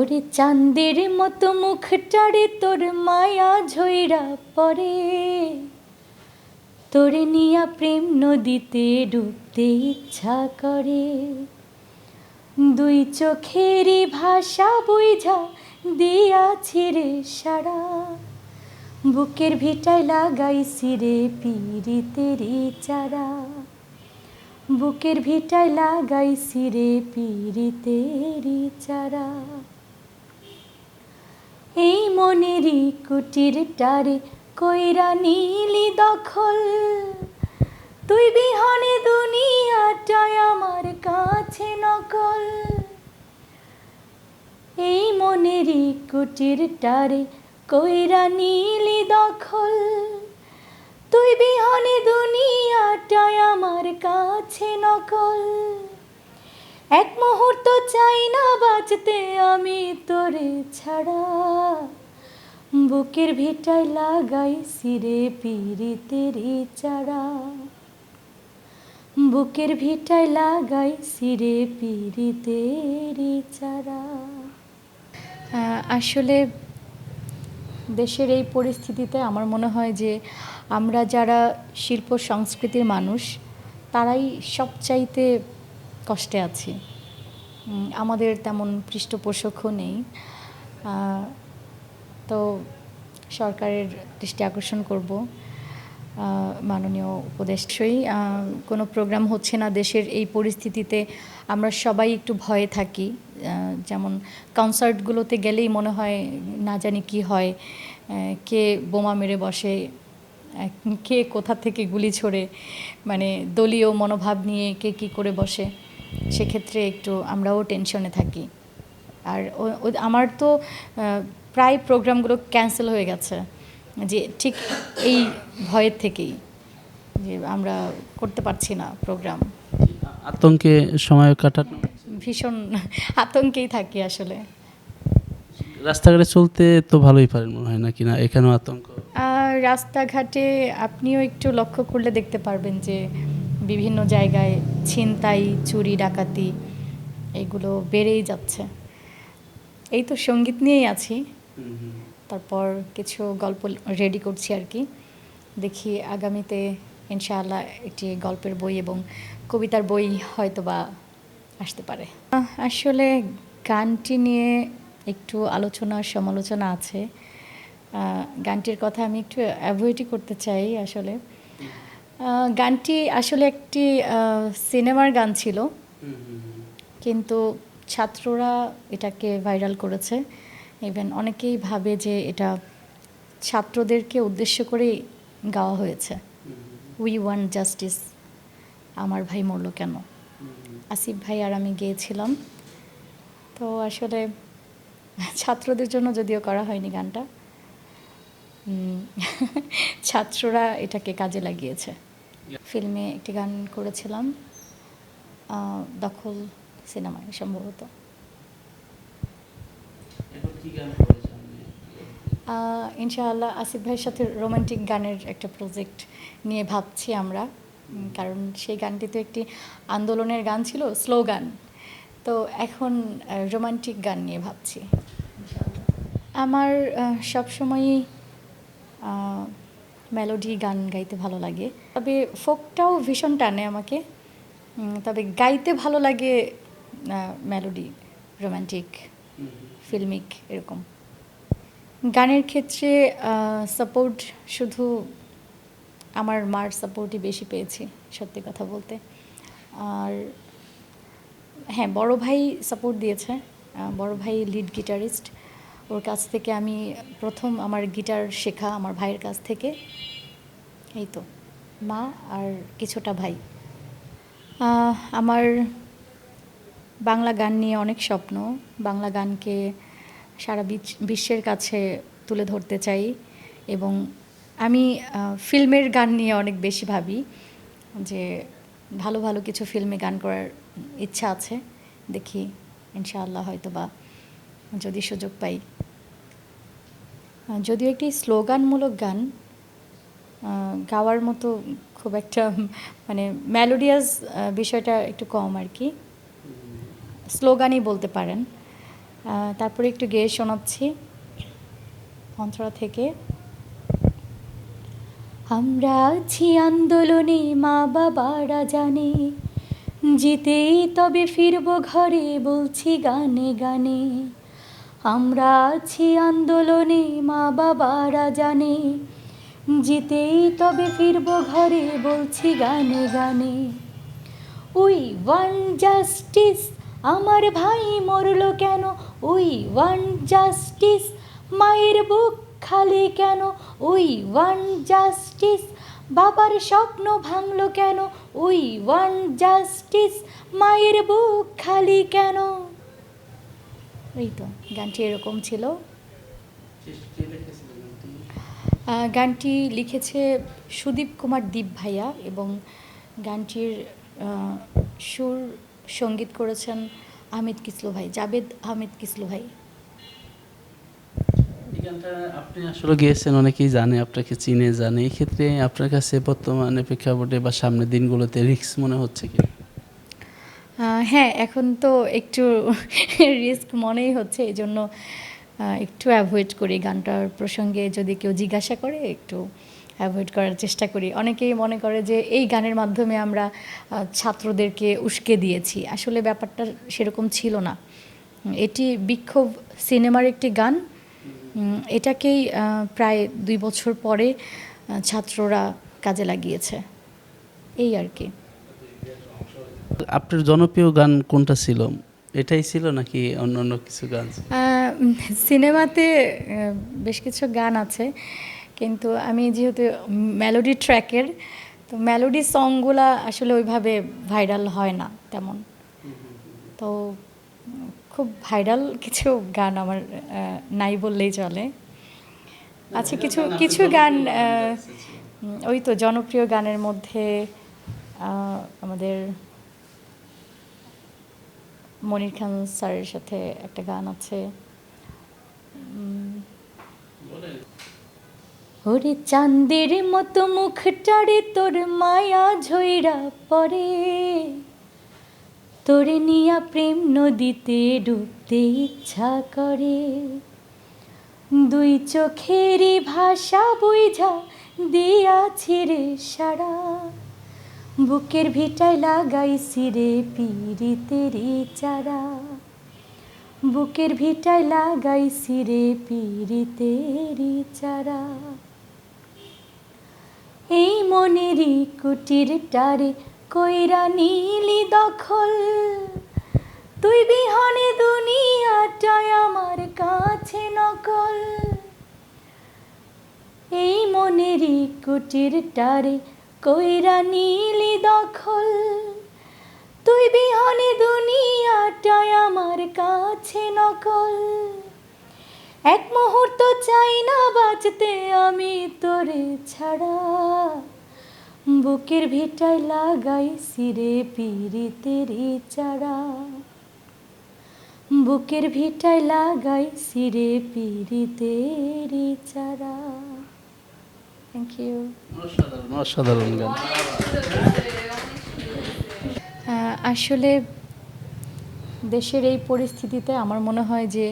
ওরে চাঁদের মতো মুখটারে তোর মায়া ঝইরা পড়ে। তোরে নিয়া প্রেম নদীতে ডুবতে ইচ্ছা করে। দুই চোখেরই ভাষা বুঝা দিয়াছি রে সারা। বুকের ভিটায় লাগাইছি রে পিরিতেরি চারা। বুকের ভিটায় লাগাইছি রে পিরিতেরি চারা। এই মনেরই কুটির টারে কইরা নীলি দখল। তুই বিহনে দুনিয়াটায় আমার কাছে নকল। এই মনেরই কুটির টারে কইরা নীলি দখল। তুই বিহনে দুনিয়াটায় আমার কাছে নকল। এক মুহূর্ত চাই না বাঁচতে আমি তোরে ছাড়া। বুকের ভিটায় লাগাই সিরে পিরিতেরি চারা। বুকের ভিটায় লাগাই সিরে পিরিতেরি চারা। আসলে দেশের এই পরিস্থিতিতে আমার মনে হয় যে আমরা যারা শিল্প সংস্কৃতির মানুষ, তারাই সবচাইতে কষ্টে আছি। আমাদের তেমন পৃষ্ঠপোষকও নেই। তো সরকারের দৃষ্টি আকর্ষণ করব। মাননীয় উপদেশই কোনো প্রোগ্রাম হচ্ছে না দেশের এই পরিস্থিতিতে। আমরা সবাই একটু ভয়ে থাকি। যেমন কনসার্টগুলোতে গেলেই মনে হয় না জানি কি হয়। কে বোমা মেরে বসে কে কোথা থেকে গুলি ছোড়ে। মানে দলীয় মনোভাব নিয়ে কে কী করে বসে। সেক্ষেত্রে একটু আমরাও টেনশনে থাকি। আর আমার তো প্রায় প্রোগ্রামগুলো ক্যান্সেল হয়ে গেছে। যে ঠিক এই ভয়ের থেকেই যে আমরা করতে পারছি না প্রোগ্রাম আতঙ্কে সময় কাটানো? ভীষণ আতঙ্কেই থাকি আসলে। রাস্তাঘাটে চলতে তো ভালোই পারেন মনে হয় নাকি? না এখানেও আতঙ্ক? আর রাস্তাঘাটে আপনিও একটু লক্ষ্য করলে দেখতে পারবেন যে বিভিন্ন জায়গায় ছিনতাই, চুরি, ডাকাতি এগুলো বেড়েই যাচ্ছে। এই তো সংগীত নিয়েই আছি। তারপর কিছু গল্প রেডি করছি আর কি। দেখি আগামীতে ইনশাআল্লাহ একটি গল্পের বই এবং কবিতার বই হয়তো বা আসতে পারে। আসলে গানটি নিয়ে একটু আলোচনা, সমালোচনা আছে। গানটির কথা আমি একটু অ্যাভয়েডই করতে চাই আসলে। গানটি আসলে একটি সিনেমার গান ছিল। কিন্তু ছাত্ররা এটাকে ভাইরাল করেছে। ইভেন অনেকেই ভাবে যে এটা ছাত্রদেরকে উদ্দেশ্য করেই গাওয়া হয়েছে। উই ওয়ান জাস্টিস আমার ভাই মরলো কেন? আসিফ ভাই আর আমি গিয়েছিলাম। তো আসলে ছাত্রদের জন্য যদিও করা হয়নি গানটা। ছাত্ররা এটাকে কাজে লাগিয়েছে। ফিল্মে একটি গান করেছিলাম দখল সিনেমায় সম্ভবত। ইনশাআল্লাহ আসিফ ভাইয়ের সাথে রোমান্টিক গানের একটা প্রজেক্ট নিয়ে ভাবছি আমরা কারণ সেই গানটি তো একটি আন্দোলনের গান ছিল স্লোগান। তো এখন রোমান্টিক গান নিয়ে ভাবছি। আমার সবসময়ই মেলোডি গান গাইতে ভালো লাগে। তবে ফোকটাও ভীষণ টানে আমাকে। তবে গাইতে ভালো লাগে মেলোডি রোমান্টিক ফিল্মিক এরকম। গানের ক্ষেত্রে সাপোর্ট শুধু আমার মার সাপোর্টই বেশি পেয়েছি, সত্যি কথা বলতে। আর হ্যাঁ বড় ভাই সাপোর্ট দিয়েছে বড় ভাই লিড গিটারিস্ট ওর কাছ থেকে আমি প্রথম আমার গিটার শেখা আমার ভাইয়ের কাছ থেকে। এই তো, মা আর কিছুটা ভাই। আমার বাংলা গান নিয়ে অনেক স্বপ্ন। বাংলা গানকে সারা বিশ্বের কাছে তুলে ধরতে চাই এবং আমি ফিল্মের গান নিয়ে অনেক বেশি ভাবি যে ভালো ভালো কিছু ফিল্মে গান করার ইচ্ছা আছে। দেখি, ইনশাআল্লাহ হয়তো বা যদি সুযোগ পাই। যদিও একটি স্লোগানমূলক গান গাওয়ার মতো খুব একটা মানে মেলোডিয়াস বিষয়টা একটু কম আর কি। স্লোগানই বলতে পারেন। তারপরে একটু গেয়ে শোনাচ্ছি অন্তরা থেকে। আমরা আছি আন্দোলনে, মা বাবারা জানে। জিতেই তবে ফিরব ঘরে, বলছি গানে গানে। আমরা আছি আন্দোলনে, মা বাবারা জানে। জিতেই তবে ফিরব ঘরে, বলছি গানে গানে। উই ওয়ান জাস্টিস, আমার ভাই মরল কেন? উই ওয়ান জাস্টিস, মায়ের বুক খালি কেন? উই ওয়ান জাস্টিস, বাবার স্বপ্ন ভাঙল কেন? উই ওয়ান জাস্টিস, মায়ের বুক খালি কেন? এই তো গানটি এরকম ছিল। গানটি? লিখেছে সুদীপ কুমার দীপ ভাইয়া এবং গানটির সুর সংগীত করেছেন আহমেদ কিসলু ভাই জাবেদ আহমেদ কিসলু ভাই। গানটা আপনি আসলে গিয়েছেন অনেকেই জানে আপনাকে চিনে জানে। এই ক্ষেত্রে আপনার কাছে বর্তমানে প্রেক্ষাপটে বা সামনের দিনগুলোতে রিস্ক মনে হচ্ছে কি হ্যাঁ এখন তো একটু রিস্ক মনেই হচ্ছে এই জন্য একটু অ্যাভয়েড করি গানটার প্রসঙ্গে, যদি কেউ জিজ্ঞাসা করে, একটু অ্যাভয়েড করার চেষ্টা করি। অনেকেই মনে করে যে, এই গানের মাধ্যমে আমরা ছাত্রদেরকে উস্কে দিয়েছি। আসলে ব্যাপারটা সেরকম ছিল না। এটি বিক্ষোভ সিনেমার একটি গান। এটাকেই প্রায় দুই বছর পরে ছাত্ররা কাজে লাগিয়েছে। এই আর কি। আপনার জনপ্রিয় গান কোনটা ছিল? এটাই ছিল নাকি অন্য অন্য কিছু গান? সিনেমাতে বেশ কিছু গান আছে, কিন্তু আমি যেহেতু মেলোডি ট্র্যাকের, তো মেলোডি সংগুলা আসলে ওইভাবে ভাইরাল হয় না তেমন। তো খুব ভাইরাল কিছু গান আমার নাই বললেই চলে। আচ্ছা কিছু কিছু গান ওই তো জনপ্রিয় গানের মধ্যে আমাদের মনির খান স্যারের সাথে একটা গান আছে। ওরে চাঁদের মতো মুখটারে তোর মায়া ঝইরা পড়ে। তোরে নিয়া প্রেম নদীতে ডুবতে ইচ্ছা করে। দুই চোখেরই ভাষা বুঝা দিয়াছি রে সারা। বুকের ভিটায় লাগাইছি রে পিরিতেরি চারা। বুকের ভিটায় লাগাইছি রে পিরিতেরি চারা। এই মনেরই কুটির টারে কইরা নীলি দখল। তুই বিহনে দুনিয়াটায় আমার কাছে নকল। এই মনেরই কুটির টারে কইরা নীলি দখল। তুই বিহনে দুনিয়াটায় আমার কাছে নকল। এক মুহূর্ত চাই না বাঁচতে আমি তোরে ছাড়া। বুকের ভিটায় লাগাই সিরে পিরিতেরি চারা বুকের ভিটায় লাগাই সিরে পিরিতেরি চারা থ্যাংক ইউ অসাধারণ অসাধারণ গান আসলে দেশের এই পরিস্থিতিতে আমার মনে হয় যে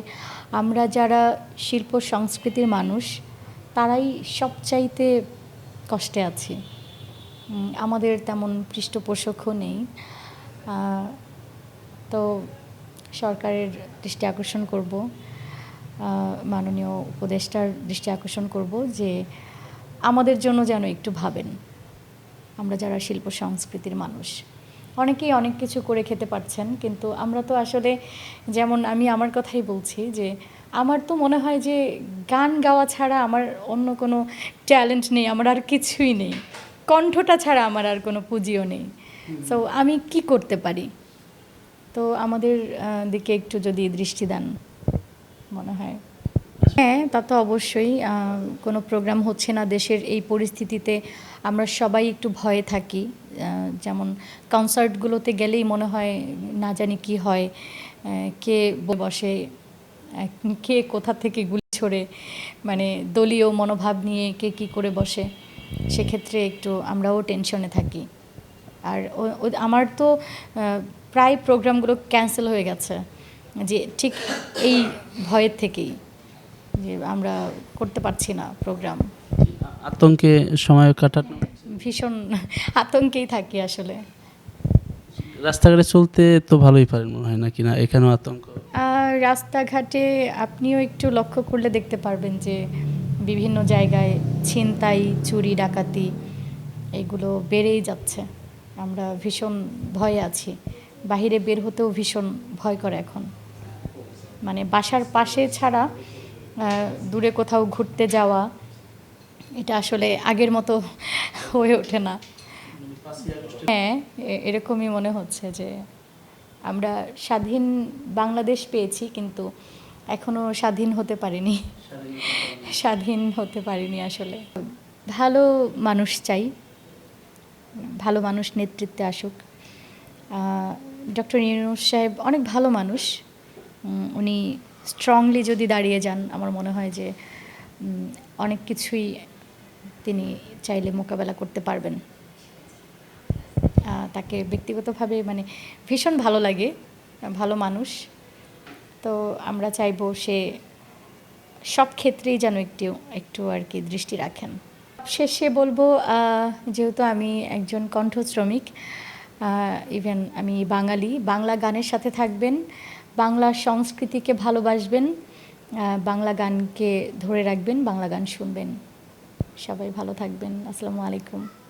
আমরা যারা শিল্প সংস্কৃতির মানুষ তারাই সবচাইতে কষ্টে আছি। আমাদের তেমন পৃষ্ঠপোষকও নেই। তো সরকারের দৃষ্টি আকর্ষণ করব মাননীয় উপদেষ্টার দৃষ্টি আকর্ষণ করব যে আমাদের জন্য যেন একটু ভাবেন। আমরা যারা শিল্প সংস্কৃতির মানুষ অনেকেই অনেক কিছু করে খেতে পারছেন কিন্তু আমরা তো আসলে যেমন আমি আমার কথাই বলছি যে আমার তো মনে হয় যে গান গাওয়া ছাড়া আমার অন্য কোনো ট্যালেন্ট নেই আমার আর কিছুই নেই। কণ্ঠটা ছাড়া আমার আর কোনো পুঁজিও নেই। সো আমি কি করতে পারি? তো আমাদের দিকে একটু যদি দৃষ্টি দেন মনে হয় হ্যাঁ তা তো অবশ্যই কোনো প্রোগ্রাম হচ্ছে না দেশের এই পরিস্থিতিতে। আমরা সবাই একটু ভয়ে থাকি যেমন কনসার্টগুলোতে গেলেই মনে হয় না জানি কি হয় কে বসে কে কোথা থেকে গুলি ছড়ে মানে দলীয় মনোভাব নিয়ে কে কি করে বসে, সেক্ষেত্রে একটু আমরাও টেনশনে থাকি। আর আমার তো প্রায় প্রোগ্রামগুলো ক্যান্সেল হয়ে গেছে, যে ঠিক এই ভয়ের থেকেই। যে আমরা করতে পারছি না প্রোগ্রাম আতঙ্কে সময় কাটানো। ভীষণ আতঙ্কেই থাকি আসলে। রাস্তাঘাটে চলতে তো ভালোই পারেন মনে হয় না এখানেও আতঙ্ক? রাস্তাঘাটে আপনিও একটু লক্ষ্য করলে দেখতে পারবেন যে বিভিন্ন জায়গায় ছিনতাই চুরি ডাকাতি এগুলো বেড়েই যাচ্ছে। আমরা ভীষণ ভয়ে আছি। বাহিরে বের হতেও ভীষণ ভয় করে এখন। মানে বাসার পাশে ছাড়া দূরে কোথাও ঘুরতে যাওয়া, এটা আসলে আগের মতো হয়ে ওঠে না। হ্যাঁ এরকমই মনে হচ্ছে যে আমরা স্বাধীন বাংলাদেশ পেয়েছি, কিন্তু এখনও স্বাধীন হতে পারিনি। স্বাধীন হতে পারিনি আসলে। ভালো মানুষ চাই, ভালো মানুষ নেতৃত্বে আসুক। ডক্টর ইউনুস সাহেব অনেক ভালো মানুষ। উনি স্ট্রংলি যদি দাঁড়িয়ে যান, আমার মনে হয় যে অনেক কিছুই তিনি চাইলে মোকাবেলা করতে পারবেন। তাকে ব্যক্তিগতভাবে মানে ভীষণ ভালো লাগে, ভালো মানুষ। তো আমরা চাইব সে সব ক্ষেত্রেই যেন একটু একটু আর কি দৃষ্টি রাখেন। শেষে বলব যেহেতু আমি একজন কণ্ঠ শ্রমিক ইভেন আমি বাঙালি, বাংলা গানের সাথে থাকবেন। বাংলা সংস্কৃতিকে ভালোবাসবেন বাংলা গানকে ধরে রাখবেন, বাংলা গান শুনবেন। সবাই ভালো থাকবেন। আসসালামু আলাইকুম।